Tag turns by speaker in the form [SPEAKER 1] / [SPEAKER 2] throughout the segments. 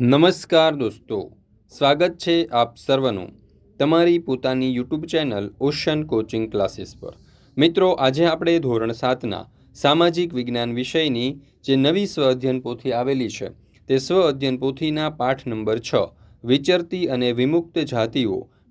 [SPEAKER 1] નમસ્કાર દોસ્તો, સ્વાગત છે આપ સર્વનું તમારી પોતાની YouTube channel ocean coaching classes પર. મિત્રો, આજે આપણે ધોરણ સાતના સામાજિક વિજ્ઞાન વિષયની જે નવી સ્વ અધ્યયન પોથી આવેલી છે, તે સ્વ અધ્યયન પોથીના પાઠ નંબર છ, વિચરતી અને વિમુક્ત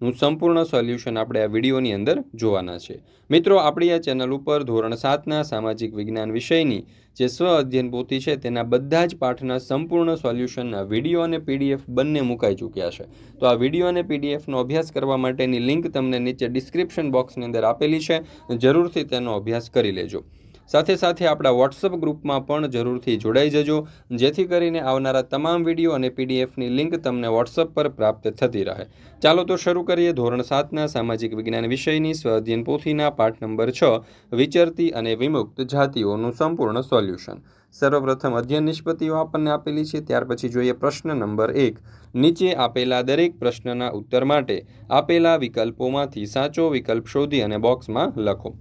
[SPEAKER 1] જાતિઓનું સંપૂર્ણ સોલ્યુશન આપણે આ વિડીયોની અંદર જોવાના છે. મિત્રો, આપણી આ ચેનલ ઉપર ધોરણ સાતના સામાજિક વિજ્ઞાન વિષયની જે સ્વ અધ્યયન પોથી છે, તેના બધા જ પાઠના સંપૂર્ણ સોલ્યુશનના વીડિયો અને પીડીએફ બંને મુકાઈ ચૂક્યા છે. તો આ વીડિયો અને પીડીએફનો અભ્યાસ કરવા માટેની લિંક તમને નીચે ડિસ્ક્રિપ્શન બોક્સની અંદર આપેલી છે. જરૂરથી તેનો અભ્યાસ કરી લેજો. સાથે સાથે આપણા વોટ્સઅપ ગ્રુપમાં પણ જરૂરથી જોડાઈ જજો, જેથી કરીને આવનારા તમામ વીડિયો અને પીડીએફની લિંક તમને વોટ્સઅપ પર પ્રાપ્ત થતી રહે. ચાલો તો શરૂ કરીએ ધોરણ સાતના સામાજિક વિજ્ઞાન વિષયની સ્વાધ્યન પોથીના પાઠ નંબર છ, વિચરતી અને વિમુક્ત જાતિઓનું સંપૂર્ણ સોલ્યુશન. સર્વપ્રથમ અધ્યયન નિષ્પત્તિઓ આપણને આપેલી છે, ત્યાર પછી જોઈએ પ્રશ્ન નંબર એક. નીચે આપેલા દરેક પ્રશ્નના ઉત્તર માટે આપેલા વિકલ્પોમાંથી સાચો વિકલ્પ શોધી અને બોક્સમાં લખો.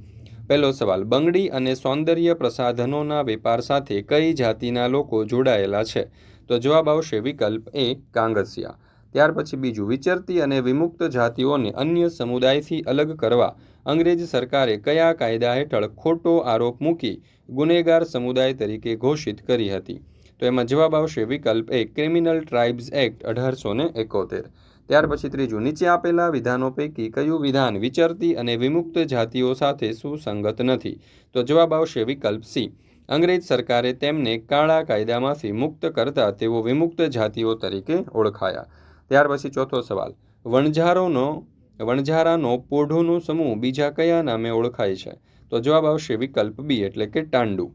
[SPEAKER 1] પહેલો સવાલ, બંગડી અને સૌંદર્ય પ્રસાધનોના વેપાર સાથે કઈ જાતિના લોકો જોડાયેલા છે? તો જવાબ આવશે વિકલ્પ એ, કાંગસિયા. ત્યાર પછી બીજું, વિચરતી અને વિમુક્ત જાતિઓને અન્ય સમુદાયથી અલગ કરવા, અંગ્રેજ સરકારે કયા કાયદા હેઠળ ખોટો આરોપ મૂકી ગુનેગાર સમુદાય તરીકે ઘોષિત કરી હતી? તો એમાં જવાબ આવશે વિકલ્પ એ, ક્રિમિનલ ટ્રાઇબ્સ એક્ટ અઢારસો એકોતેર. ત્યાર પછી ત્રીજું, નીચે આપેલા વિધાનો પૈકી કયું વિધાન વિચરતી અને વિમુક્ત જાતિઓ સાથે સુસંગત નથી? તો જવાબ આવશે વિકલ્પ સી. અંગ્રેજ સરકારે તેમને કાળા કાયદામાંથી મુક્ત કરતા તેઓ વિમુક્ત જાતિઓ તરીકે ઓળખાયા. ત્યાર પછી ચોથો સવાલ. વણઝારોનો, વણઝારાનો પોઢોનો સમૂહ બીજા કયા નામે ઓળખાય છે? તો જવાબ આવશે વિકલ્પ બી, એટલે કે ટાંડુ.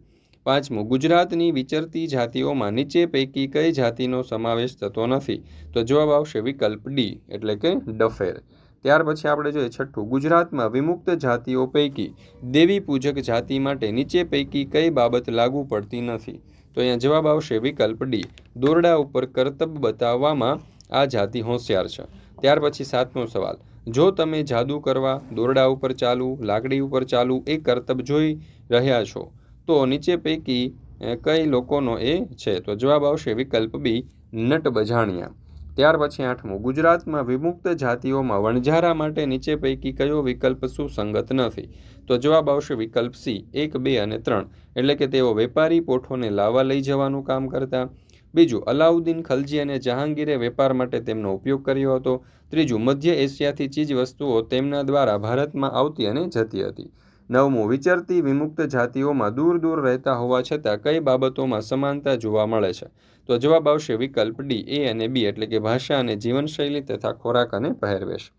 [SPEAKER 1] પાંચમું, ગુજરાતની વિચરતી જાતિઓમાં નીચે પૈકી કઈ જાતિનો સમાવેશ થતો નથી? તો જવાબ આવશે વિકલ્પ ડી, એટલે કે ડફેર. ત્યાર પછી આપણે જોઈએ છઠ્ઠું, ગુજરાતમાં વિમુક્ત જાતિઓ પૈકી દેવી પૂજક જાતિ માટે નીચે પૈકી કઈ બાબત લાગુ પડતી નથી? તો અહીંયા જવાબ આવશે વિકલ્પ ડી, દોરડા ઉપર કરતબ બતાવવામાં આ જાતિ હોશિયાર છે. ત્યાર પછી સાતમો સવાલ, જો તમે જાદુ કરવા દોરડા ઉપર ચાલવું લાકડી ઉપર ચાલવું એ કરતબ જોઈ રહ્યા છો તો નીચે પૈકી કઈ લોકોનો એ છે? તો જવાબ આવશે વિકલ્પ બી, નટ બજાણિયા. ત્યાર પછી આઠમું, ગુજરાતમાં વિમુક્ત જાતિઓમાં વણઝારા માટે નીચે પૈકી કયો વિકલ્પ સુસંગત નથી? તો જવાબ આવશે વિકલ્પ સી, એક, બે અને ત્રણ. એટલે કે તેઓ વેપારી પોઠોને લાવવા લઈ જવાનું કામ કરતા. બીજું, અલાઉદ્દીન ખલજી અને જહાંગીરે વેપાર માટે તેમનો ઉપયોગ કર્યો હતો. ત્રીજું, મધ્ય એશિયાથી ચીજ વસ્તુઓ તેમના દ્વારા ભારતમાં આવતી અને જતી હતી. નવમું, વિચરતી વિમુક્ત જાતિઓમાં દૂર દૂર રહેતા હોવા છતાં કઈ બાબતોમાં સમાનતા જોવા મળે છે? તો જવાબ આવશે વિકલ્પ ડી, એ અને બી, એટલે કે ભાષા અને જીવનશૈલી તથા ખોરાક અને પહેરવેશ.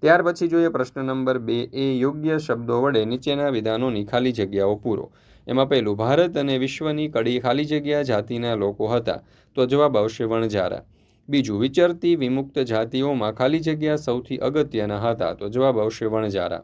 [SPEAKER 1] ત્યાર પછી જોઈએ પ્રશ્ન નંબર બે, એ યોગ્ય શબ્દો વડે નીચેના વિધાનોની ખાલી જગ્યાઓ પૂરો. એમાં પહેલું, ભારત અને વિશ્વની કડી ખાલી જગ્યા જાતિના લોકો હતા. તો જવાબ આવશે વણઝારા. બીજું, વિચરતી વિમુક્ત જાતિઓમાં ખાલી જગ્યા સૌથી અગત્યના હતા. તો જવાબ આવશે વણઝારા.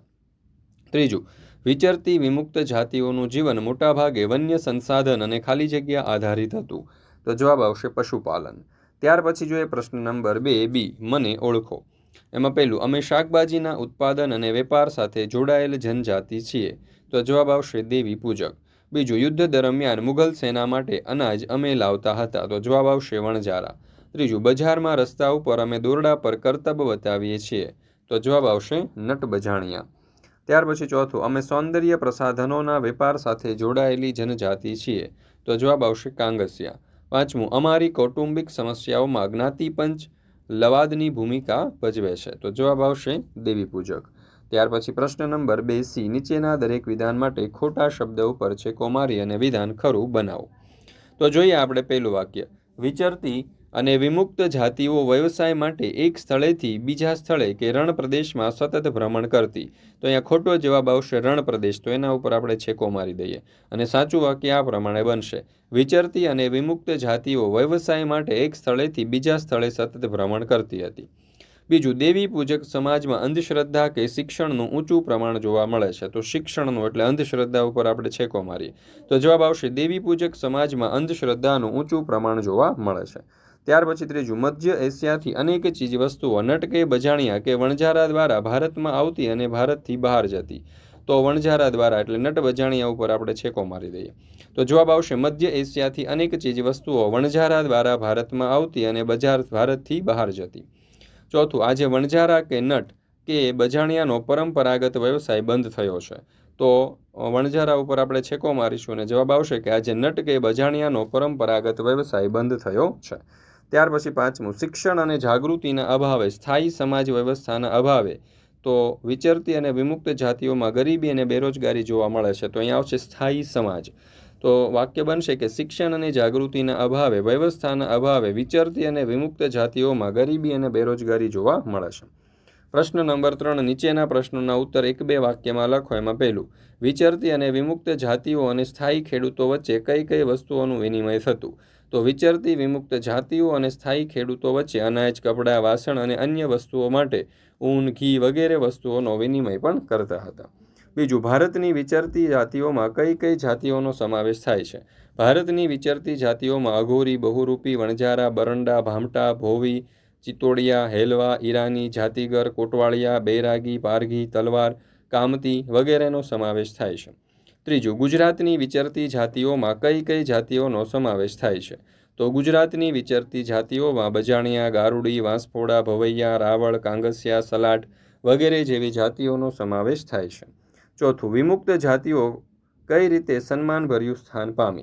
[SPEAKER 1] ત્રીજું વિચરતી વિમુક્ત જાતિઓનું જીવન મોટાભાગે વન્ય સંસાધન અને ખાલી જગ્યા આધારિત હતું. તો જવાબ આવશે પશુપાલન. ત્યાર પછી જોઈએ પ્રશ્ન નંબર બે, બી. મને ઓળખો. એમાં પહેલું, અમે શાકભાજીના ઉત્પાદન અને વેપાર સાથે જોડાયેલ જનજાતિ છીએ. તો જવાબ આવશે દેવી પૂજક. બીજું, યુદ્ધ દરમિયાન મુઘલ સેના માટે અનાજ અમે લાવતા હતા. તો જવાબ આવશે વણજારા ત્રીજું, બજારમાં રસ્તા ઉપર અમે દોરડા પર કરતબ બતાવીએ છીએ. તો જવાબ આવશે નટ બજાણિયા ત્યાર પછી ચોથું, અમે સૌંદર્ય પ્રસાધનોના વેપાર સાથે જોડાયેલી જનજાતિ છીએ. તો જવાબ આવશે કાંગસિયા. પાંચમું, અમારી કૌટુંબિક સમસ્યાઓમાં જ્ઞાતિપંચ લવાદની ભૂમિકા ભજવે છે. તો જવાબ આવશે દેવી પૂજક ત્યાર પછી પ્રશ્ન નંબર બે સી, નીચેના દરેક વિધાન માટે ખોટા શબ્દ ઉપર છે કોમારી અને વિધાન ખરું બનાવો. તો જોઈએ આપણે પહેલું વાક્ય. વિચરતી અને વિમુક્ત જાતિઓ વ્યવસાય માટે એક સ્થળેથી બીજા સ્થળે કે રણ પ્રદેશમાં સતત ભ્રમણ કરતી. તો અહીંયા ખોટો જવાબ આવશે રણ પ્રદેશ. તો એના ઉપર આપણે છેકો મારી દઈએ. અને સાચું વાક્ય આ પ્રમાણે બનશે. વિચરતી અને વિમુક્ત જાતિઓ વ્યવસાય માટે એક સ્થળેથી બીજા સ્થળે સતત ભ્રમણ કરતી હતી. બીજું, દેવી પૂજક સમાજમાં અંધશ્રદ્ધા કે શિક્ષણનું ઊંચું પ્રમાણ જોવા મળે છે. તો શિક્ષણનું એટલે અંધશ્રદ્ધા ઉપર આપણે છેકો મારીએ. તો જવાબ આવશે, દેવી પૂજક સમાજમાં અંધશ્રદ્ધાનું ઊંચું પ્રમાણ જોવા મળે છે. ત્યાર પછી ત્રીજું, મધ્ય એશિયાથી અનેક ચીજ વસ્તુઓ નટકે, બજાણિયા કે વણઝારા દ્વારા ભારતમાં આવતી અને ભારતથી બહાર જતી. તો વણઝારા દ્વારા એટલે નટ, બજાણિયા ઉપર આપણે છેકો મારી દઈએ. તો જવાબ આવશે, મધ્ય એશિયાથી અનેક ચીજ વસ્તુઓ વણઝારા દ્વારા ભારતમાં આવતી અને બજાર ભારતથી બહાર જતી. ચોથું, આજે વણઝારા કે નટ કે બજાણિયાનો પરંપરાગત વ્યવસાય બંધ થયો છે. તો વણઝારા ઉપર આપણે છેકો મારીશું અને જવાબ આવશે કે આજે નટ કે બજાણિયાનો પરંપરાગત વ્યવસાય બંધ થયો છે. ત્યાર પછી પાંચમું, શિક્ષણ અને જાગૃતિના અભાવે, સ્થાયી સમાજ વ્યવસ્થાના અભાવે, તો વિચરતી અને વિમુક્ત જાતિઓમાં ગરીબી અને બેરોજગારી જોવા મળે છે, તો અહીંયા આવશે સ્થાયી સમાજ. તો વાક્ય બનશે કે શિક્ષણ અને જાગૃતિના અભાવે, વ્યવસ્થાના અભાવે વિચરતી અને વિમુક્ત જાતિઓમાં ગરીબી અને બેરોજગારી જોવા મળે છે. પ્રશ્ન નંબર ત્રણ, નીચેના પ્રશ્નોના ઉત્તર એક બે વાક્યમાં લખો, એમાં પહેલું, વિચરતી અને વિમુક્ત જાતિઓ અને સ્થાયી ખેડૂતો વચ્ચે કઈ કઈ વસ્તુઓનું વિનિમય થતું? તો વિચરતી, વિમુક્ત જાતિઓ અને સ્થાયી ખેડૂતો વચ્ચે અનાજ, કપડાં, વાસણ અને અન્ય વસ્તુઓ માટે ઊન, ઘી વગેરે વસ્તુઓનો વિનિમય પણ કરતા હતા. બીજું, ભારતની વિચરતી જાતિઓમાં કઈ કઈ જાતિઓનો સમાવેશ થાય છે? ભારતની વિચરતી જાતિઓમાં અઘોરી, બહુરૂપી વણજારા બરંડા, ભામટા, ભોવી ચિત્તોડિયા, હેલવા, ઈરાની, જાતિગર, કોટવાળિયા, બૈરાગી, પારઘી, તલવાર, કામતી વગેરેનો સમાવેશ થાય છે. ત્રીજું, ગુજરાતની વિચરતી જાતિઓમાં કઈ કઈ જાતિઓનો સમાવેશ થાય છે? તો ગુજરાતની વિચરતી જાતિઓમાં બજાણિયા, ગારુડી, વાંસફોડા, ભવૈયા, રાવળ, કાંગસિયા સલાટ વગેરે જેવી જાતિઓનો સમાવેશ થાય છે. ચોથું, વિમુક્ત જાતિઓ કઈ રીતે સન્માનભર્યું સ્થાન પામી?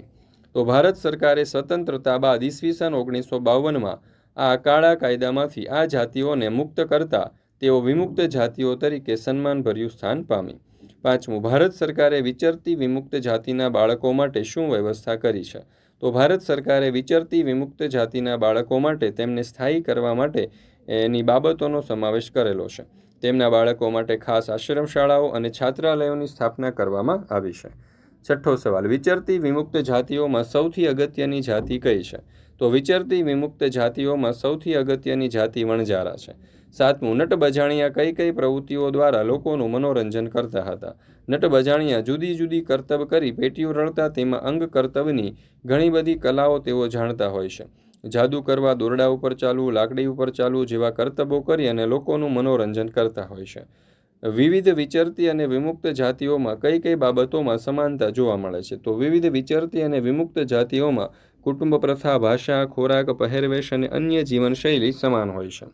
[SPEAKER 1] તો ભારત સરકારે સ્વતંત્રતા બાદ ઈસવીસન ઓગણીસો બાવનમાં આ કાળા કાયદામાંથી આ જાતિઓને મુક્ત કરતા તેઓ વિમુક્ત જાતિઓ તરીકે સન્માનભર્યું સ્થાન પામી. પાંચમું, ભારત સરકારે વિચરતી વિમુક્ત જાતિના બાળકો માટે શું વ્યવસ્થા કરી છે? તો ભારત સરકારે વિચરતી વિમુક્ત જાતિના બાળકો માટે તેમને સ્થાયી કરવા માટે એની બાબતોનો સમાવેશ કરેલો છે. તેમના બાળકો માટે ખાસ આશ્રમ શાળાઓ અને છાત્રાલયોની સ્થાપના કરવામાં આવી છે. છઠ્ઠો સવાલ, વિચરતી વિમુક્ત જાતિઓમાં સૌથી અગત્યની જાતિ કઈ છે? તો વિચરતી વિમુક્ત જાતિઓમાં સૌથી અગત્યની જાતિ વણજારા છે. સાતમું, નટ બજાણિયા કઈ કઈ પ્રવૃત્તિઓ દ્વારા લોકોનું મનોરંજન કરતા હતા? નટ બજાણિયા જુદી જુદી કરતબ કરી પેટીઓ રળતા તેમાં અંગ કરતબની ઘણી બધી કલાઓ તેઓ જાણતા હોય છે. જાદુ કરવા દોરડા ઉપર ચાલવું, લાકડી ઉપર ચાલવું જેવા કરતબો કરી અને લોકોનું મનોરંજન કરતા હોય છે. વિવિધ વિચરતી અને વિમુક્ત જાતિઓમાં કઈ કઈ બાબતોમાં સમાનતા જોવા મળે છે? તો વિવિધ વિચરતી અને વિમુક્ત જાતિઓમાં કુટુંબ પ્રથા, ભાષા, ખોરાક, પહેરવેશ અને અન્ય જીવનશૈલી સમાન હોય છે.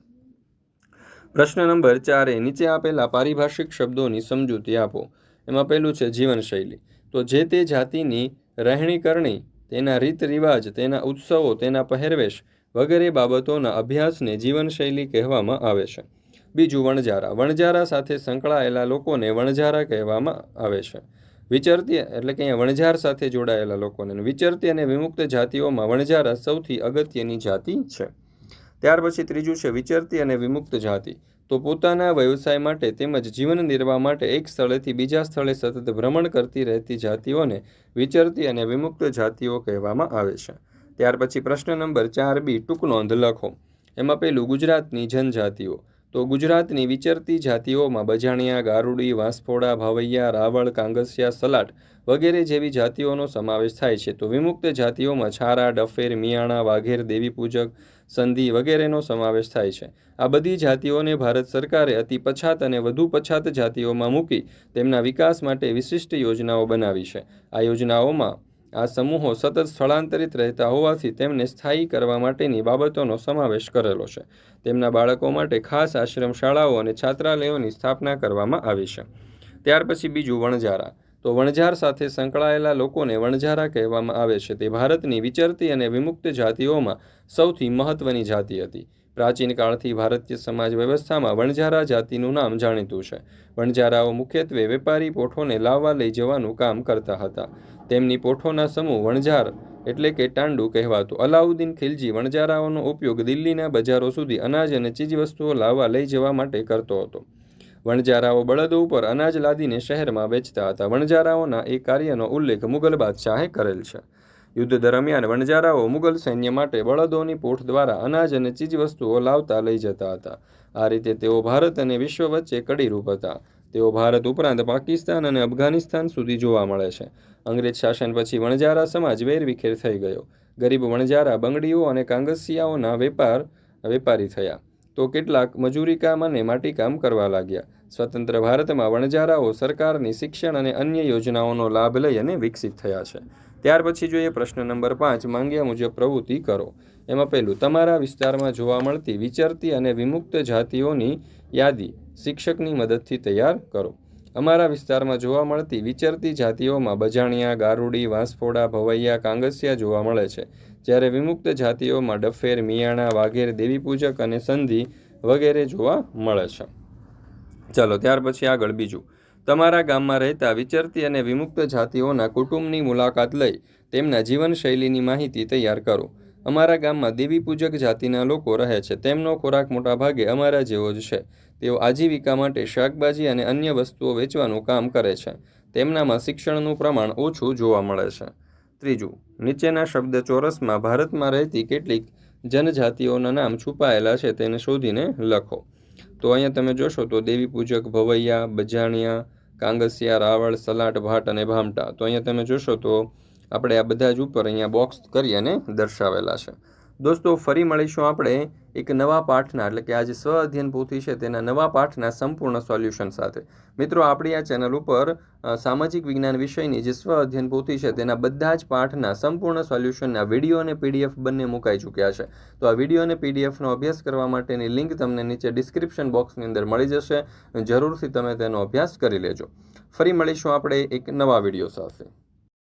[SPEAKER 1] પ્રશ્ન નંબર ચારે, નીચે આપેલા પારિભાષિક શબ્દોની સમજૂતી આપો. એમાં પહેલું છે જીવનશૈલી. તો જે તે જાતિની રહેણી કરણી, તેના રીત રિવાજ, તેના ઉત્સવો, તેના પહેરવેશ વગેરે બાબતોના અભ્યાસને જીવનશૈલી કહેવામાં આવે છે. બીજું વણજારા વણજારા સાથે સંકળાયેલા લોકોને વણજારા કહેવામાં આવે છે. વિચરતી એટલે કે અહીંયા વણઝાર સાથે જોડાયેલા લોકોને વિચરતી અને વિમુક્ત જાતિઓમાં વણઝારા સૌથી અગત્યની જાતિ છે. ત્યાર પછી ત્રીજું છે વિચરતી અને વિમુક્ત જાતિ. તો પોતાના વ્યવસાય માટે તેમજ જીવન નિર્વાહ માટે એક સ્થળેથી બીજા સ્થળે સતત ભ્રમણ કરતી રહેતી જાતિઓને વિચરતી અને વિમુક્ત જાતિઓ કહેવામાં આવે છે. ત્યાર પછી પ્રશ્ન નંબર ચાર બી ટૂંક નોંધ લખો. એમાં પેલું ગુજરાતની જનજાતિઓ. તો ગુજરાતની વિચરતી જાતિઓમાં બજાણિયા, ગારુડી, વાંસફોડા, ભાવૈયા, રાવળ, કાંગસિયા સલાટ વગેરે જેવી જાતિઓનો સમાવેશ થાય છે. તો વિમુક્ત જાતિઓમાં છારા, ડફેર, મિયાણા, વાઘેર, દેવીપૂજક, સંધિ વગેરેનો સમાવેશ થાય છે. આ બધી જાતિઓને ભારત સરકારે અતિ પછાત અને વધુ પછાત જાતિઓમાં મૂકી તેમના વિકાસ માટે વિશિષ્ટ યોજનાઓ બનાવી છે. આ યોજનાઓમાં આ સમૂહો સતત સ્થળાંતરિત રહેતા હોવાથી તેમને સ્થાયી કરવા માટેની બાબતોનો સમાવેશ કરેલો છે. તેમના બાળકો માટે ખાસ આશ્રમ શાળાઓ અને છાત્રાલયોની સ્થાપના કરવામાં આવી છે. ત્યાર પછી બીજું વણઝારા. તો વણઝાર સાથે સંકળાયેલા લોકોને વણઝારા કહેવામાં આવે છે. તે ભારતની વિચરતી અને વિમુક્ત જાતિઓમાં સૌથી મહત્વની જાતિ હતી. પ્રાચીન કાળથી ભારતીય સમાજ વ્યવસ્થામાં વણઝારા જાતિનું નામ જાણીતું છે. વણઝારાઓ મુખ્યત્વે વેપારી પોઠોને લાવવા લઈ જવાનું કામ કરતા હતા. તેમની પોઠોના સમૂહ વણઝાર એટલે કે ટાંડુ કહેવાતું. અલાઉદ્દીન ખિલજી વણઝારાઓનો ઉપયોગ દિલ્હીના બજારો સુધી અનાજ અને ચીજવસ્તુઓ લાવવા લઈ જવા માટે કરતો હતો. વણજારાઓ બળદો ઉપર અનાજ લાદીને શહેરમાં વેચતા હતા. વણજારાઓના એ કાર્યનો ઉલ્લેખ મુગલ બાદશાહે કરેલ છે. યુદ્ધ દરમિયાન વણજારાઓ મુગલ સૈન્ય માટે બળદોની પોઠ દ્વારા અનાજ અને ચીજવસ્તુઓ લાવતા લઈ જતા હતા. આ રીતે તેઓ ભારત અને વિશ્વ વચ્ચે કડીરૂપ હતા. તેઓ ભારત ઉપરાંત પાકિસ્તાન અને અફઘાનિસ્તાન સુધી જોવા મળે છે. અંગ્રેજ શાસન પછી વણજારા સમાજ વેરવિખેર થઈ ગયો. ગરીબ વણજારા બંગડીઓ અને કાંગસિયાઓના વેપાર, વેપારી થયા. તો કેટલાક મજૂરી કામ અને માટીકામ કરવા લાગ્યા. સ્વતંત્ર ભારતમાં વણજારાઓ સરકારની શિક્ષણ અને અન્ય યોજનાઓનો લાભ લઈ અને વિકસિત થયા છે. ત્યાર પછી જોઈએ પ્રશ્ન નંબર પાંચ, માંગ્યા મુજબ પ્રવૃત્તિ કરો. એમાં પહેલું, તમારા વિસ્તારમાં જોવા મળતી વિચરતી અને વિમુક્ત જાતિઓની યાદી શિક્ષકની મદદથી તૈયાર કરો. અમારા વિસ્તારમાં જોવા મળતી વિચરતી જાતિઓમાં બજાણિયા, ગારુડી, વાંસફોડા, ભવૈયા, કાંગસિયા જોવા મળે છે. જ્યારે વિમુક્ત જાતિઓમાં ડફેર, મિયાણા, વાઘેર, દેવીપૂજક અને સંધિ વગેરે જોવા મળે છે. ચાલો, ત્યાર પછી આગળ બીજું. તમારા ગામમાં રહેતા વિચરતી અને વિમુક્ત જાતિઓના કુટુંબની મુલાકાત લઈ તેમના જીવનશૈલીની માહિતી તૈયાર કરો. અમારા ગામમાં દેવીપૂજક જાતિના લોકો રહે છે. તેમનો ખોરાક મોટાભાગે અમારા જેવો જ છે. તેઓ આજીવિકા માટે શાકભાજી અને અન્ય વસ્તુઓ વેચવાનું કામ કરે છે. તેમનામાં શિક્ષણનું પ્રમાણ ઓછું જોવા મળે છે. ત્રીજું, નીચેના શબ્દ ચોરસમાં ભારતમાં રહેતી કેટલીક જનજાતિઓના નામ છુપાયેલા છે તેને શોધીને લખો. તો અહીંયા તમે જોશો તો દેવી પૂજક ભવૈયા, બજાણિયા, કાંગસિયા, રાવળ સલાટ ભાટ અને ભામટા. તો અહીંયા તમે જોશો તો આપણે આ બધા જ ઉપર અહીંયા બોક્સ કરી અને દર્શાવેલા છે. દોસ્તો, ફરી મળીશું આપણે એક નવા પાઠના, એટલે કે આ જે સ્વ અધ્યયન પોથી છે, તેના નવા પાઠના સંપૂર્ણ સોલ્યુશન સાથે. મિત્રો, આપણી આ ચેનલ ઉપર સામાજિક વિજ્ઞાન વિષયની જે સ્વ અધ્યયન પોથી છે, તેના બધા જ પાઠના સંપૂર્ણ સોલ્યુશનના વીડિયો અને પીડીએફ બંને મુકાઈ ચૂક્યા છે. તો આ વીડિયો અને પીડીએફનો અભ્યાસ કરવા માટેની લિંક તમને નીચે ડિસ્ક્રિપ્શન બોક્સની અંદર મળી જશે. જરૂરથી તમે તેનો અભ્યાસ કરી લેજો. ફરી મળીશું આપણે એક નવા વીડિયો સાથે.